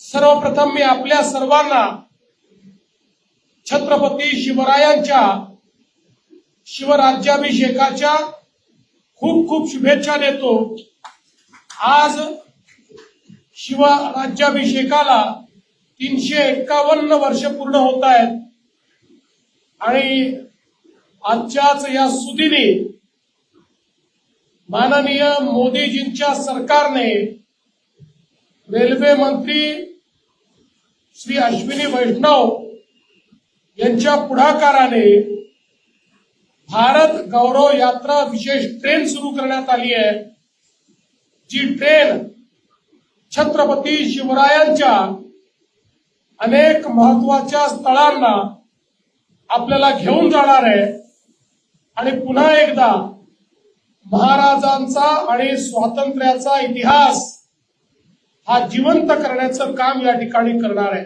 सर्वप्रथम मी आपल्या सर्वांना छत्रपती शिवरायांच्या शिवराज्याभिषेकाच्या खूप खूप शुभेच्छा देतो. आज शिवराज्याभिषेकाला तीनशे एक्कावन्न वर्ष पूर्ण होत आहेत. आणि आजच्याच या सुदिनी माननीय मोदीजींच्या सरकारने रेल्वे मंत्री श्री अश्विनी वैष्णव यांच्या पुढाकाराने भारत गौरव यात्रा विशेष ट्रेन सुरू करण्यात आली आहे जी ट्रेन छत्रपती शिवरायांच्या अनेक महत्त्वाच्या स्थळांना आपल्याला घेऊन जाणार आहे आणि पुन्हा एकदा महाराजांचा आणि स्वातंत्र्याचा इतिहास हा जिवंत करण्याचं काम या ठिकाणी करणार आहे.